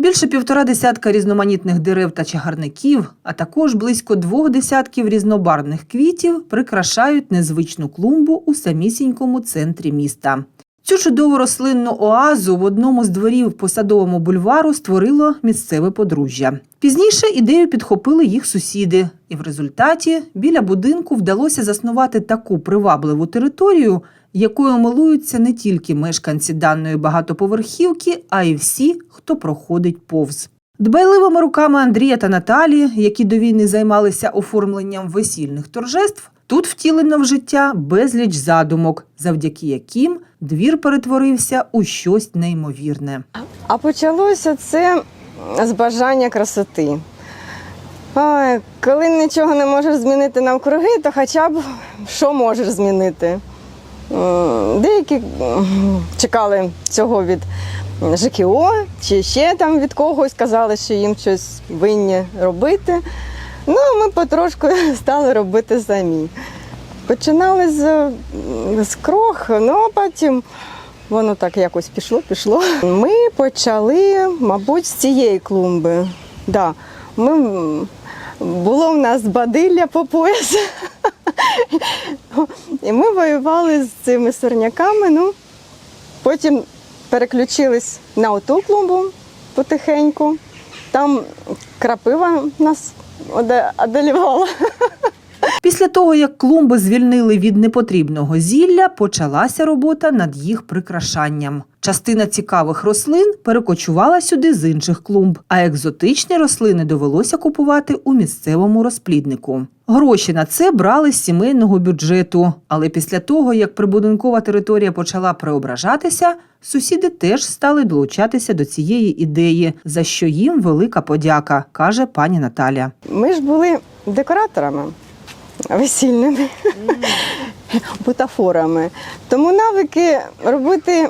Більше півтора десятка різноманітних дерев та чагарників, а також близько двох десятків різнобарвних квітів прикрашають незвичну клумбу у самісінькому центрі міста. Цю чудову рослинну оазу в одному з дворів по садовому бульвару створило місцеве подружжя. Пізніше ідею підхопили їх сусіди, і в результаті біля будинку вдалося заснувати таку привабливу територію, якою милуються не тільки мешканці даної багатоповерхівки, а й всі, хто проходить повз. Дбайливими руками Андрія та Наталі, які до війни займалися оформленням весільних торжеств, тут втілено в життя безліч задумок, завдяки яким двір перетворився у щось неймовірне. А почалося це з бажання красоти. Ой, коли нічого не можеш змінити навкруги, то хоча б що можеш змінити. М, Деякі чекали цього від ЖКО чи ще там від когось, казали, що їм щось винні робити. Ну, а ми потрошку стали робити самі. Починали з, з крох, ну а потім Воно так якось пішло, пішло. Ми почали, мабуть, з цієї клумби. Да. Ми, було в нас бадилля по пояс. І ми воювали з цими сорняками. Ну, потім переключились на оту клумбу потихеньку. Там крапива нас одолівала. Того, як клумби звільнили від непотрібного зілля, почалася робота над їх прикрашанням. Частина цікавих рослин перекочувала сюди з інших клумб, а екзотичні рослини довелося купувати у місцевому розпліднику. Гроші на це брали з сімейного бюджету, але після того, як прибудинкова територія почала преображатися, сусіди теж стали долучатися до цієї ідеї, за що їм велика подяка, каже пані Наталя. Ми ж були декораторами весільними, бутафорами. Тому навики робити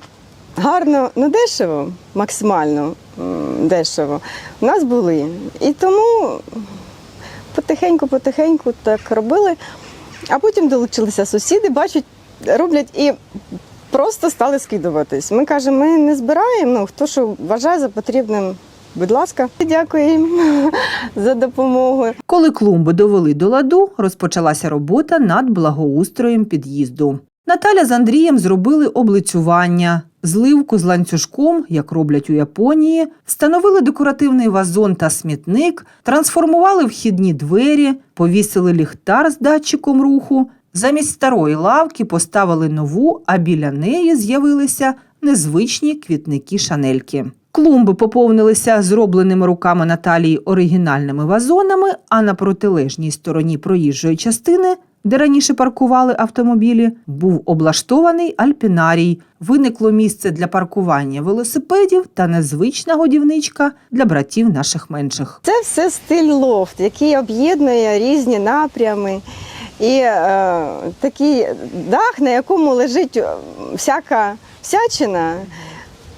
гарно, ну дешево, максимально дешево, у нас були. І тому потихеньку-потихеньку так робили. А потім долучилися сусіди, бачать, роблять і просто стали скидуватись. Ми кажемо, ми не збираємо, ну хто що вважає за потрібним. Будь ласка, дякую їм за допомогу. Коли клумби довели до ладу, розпочалася робота над благоустроєм під'їзду. Наталя з Андрієм зробили облицювання, зливку з ланцюжком, як роблять у Японії, встановили декоративний вазон та смітник, трансформували вхідні двері, повісили ліхтар з датчиком руху. Замість старої лавки поставили нову, а біля неї з'явилися незвичні квітники шанельки. Клумби поповнилися зробленими руками Наталії оригінальними вазонами, а на протилежній стороні проїжджої частини, де раніше паркували автомобілі, був облаштований альпінарій. Виникло місце для паркування велосипедів та незвична годівничка для братів наших менших. Це все стиль лофт, який об'єднує різні напрями. І е, такий дах, на якому лежить е, всяка всячина,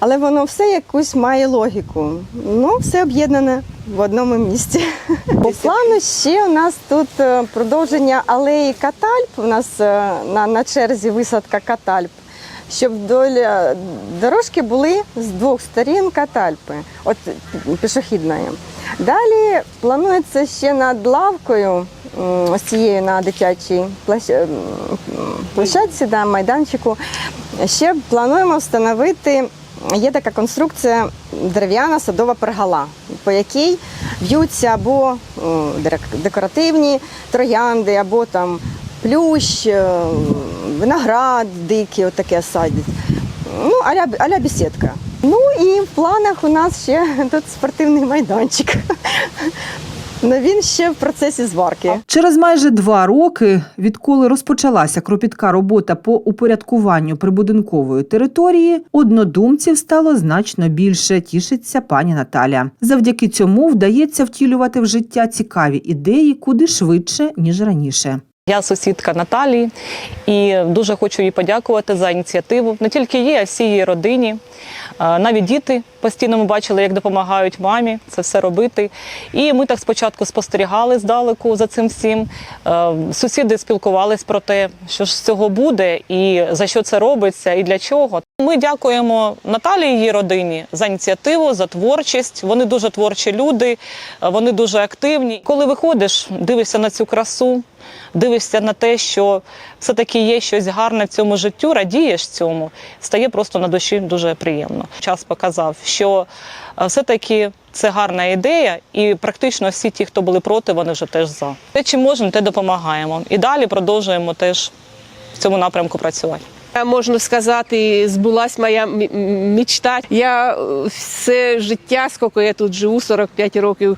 але воно все якусь має логіку. Ну, все об'єднане в одному місці. По плану ще у нас тут е, продовження алеї Катальп. У нас е, на, на черзі висадка Катальп. Щоб вдоль дорожки були з двох сторін катальпи, от пішохідної. Далі планується ще над лавкою, ось цією на дитячій площ- площадці, да, майданчику. Ще плануємо встановити. Є така конструкція дерев'яна садова пергола, по якій в'ються або декоративні троянди, або там плющ, е, виноград дикий, отаке садять. Ну, аля, аля бесідка. Ну і в планах у нас ще тут спортивний майданчик. Він ще в процесі зварки. Через майже два роки, відколи розпочалася кропітка робота по упорядкуванню прибудинкової території, однодумців стало значно більше. Тішиться пані Наталя. Завдяки цьому вдається втілювати в життя цікаві ідеї куди швидше ніж раніше. Я сусідка Наталії і дуже хочу їй подякувати за ініціативу. Не тільки їй, а всій її родині. Навіть діти постійно ми бачили, як допомагають мамі це все робити. І ми так спочатку спостерігали здалеку за цим всім. Сусіди спілкувались про те, що ж з цього буде, і за що це робиться, і для чого. Ми дякуємо Наталії і її родині за ініціативу, за творчість. Вони дуже творчі люди, е, вони дуже активні. Коли виходиш, дивишся на цю красу, дивишся на те, що все-таки є щось гарне в цьому життю, радієш цьому, стає просто на душі дуже приємно. Час показав, що е, все-таки це гарна ідея, і практично всі ті, хто були проти, вони вже теж за. Те, чим можемо, те допомагаємо. І далі продовжуємо теж в цьому напрямку працювати. Можна сказати, збулась моя мечта. Я е, все життя, скільки я тут живу, 45 років,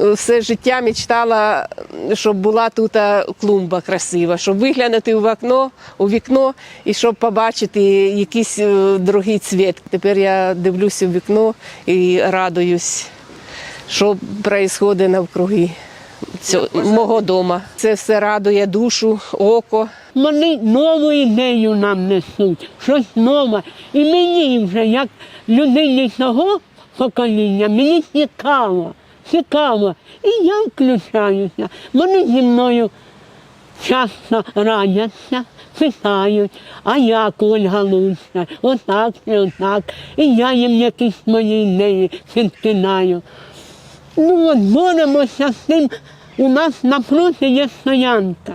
е, все життя мечтала, щоб була тут е, клумба красива, щоб виглянути в окно, у вікно і щоб побачити якийсь другий цвіт. Тепер я дивлюся в вікно і радуюсь, що відбувається навкруги цього, мого дома. Це все радує душу, око. Вони нову ідею нам несуть, щось нове. І мені вже, як людині того покоління, мені цікаво, цікаво. І я включаюся. Вони зі мною часто радяться, питають, а як Ольга Луцька, отак і отак. І я їм якісь мої ідеї підкидаю. Ну от боремося з тим. У нас напроти є стоянка,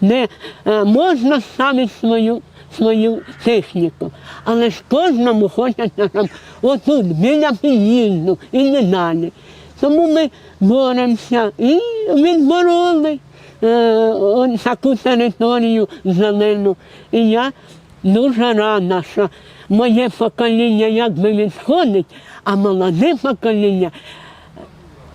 де е, можна ставити свою, свою техніку. Але ж кожному хочеться там отут, біля під'їзду і не далі. Тому ми боремося і відбороли е, таку територію зелену. І я дуже рада, що моє покоління якби відходить, а молоде покоління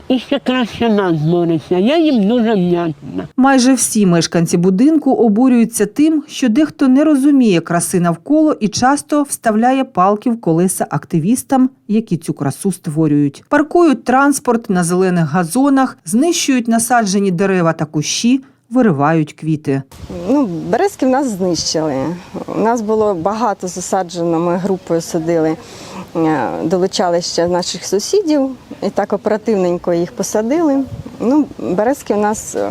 і ще краще нас бореться. Я їм дуже вдячна. Майже всі мешканці будинку обурюються тим, що дехто не розуміє краси навколо і часто вставляє палки в колеса активістам, які цю красу створюють. Паркують транспорт на зелених газонах, знищують насаджені дерева та кущі, виривають квіти. Ну, березки в нас знищили. У нас було багато засаджено, ми групою садили, долучали ще наших сусідів і так оперативненько їх посадили. Ну, березки у нас е,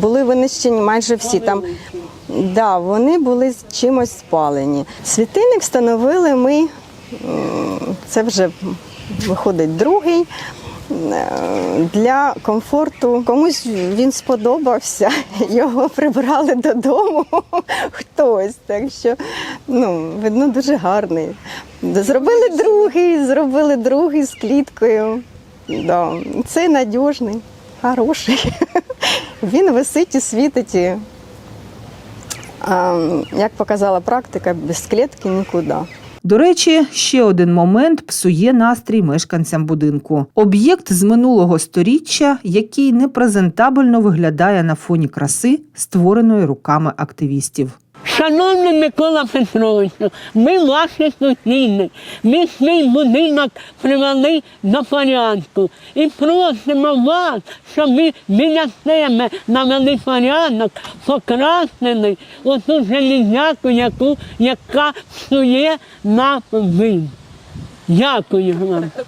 були винищені майже всі. Там, да, вони були чимось спалені. Світильник встановили ми, це вже виходить другий. Для комфорту комусь він сподобався, його прибрали додому хтось. Так що ну, видно дуже гарний. Зробили другий, зробили другий з кліткою. Да. Це надіжний, хороший. Він висить і світить. Як показала практика, без клітки нікуди. До речі, ще один момент псує настрій мешканцям будинку. Об'єкт з минулого сторіччя, який непрезентабельно виглядає на фоні краси, створеної руками активістів. Шановний Микола Петровичу, ми ваші сусіди. Ми свій будинок привели до порядку. І просимо вас, щоб ви біля себе навели порядок, покрасили оту железяку, яку, яка псує нам вид. Дякую вам.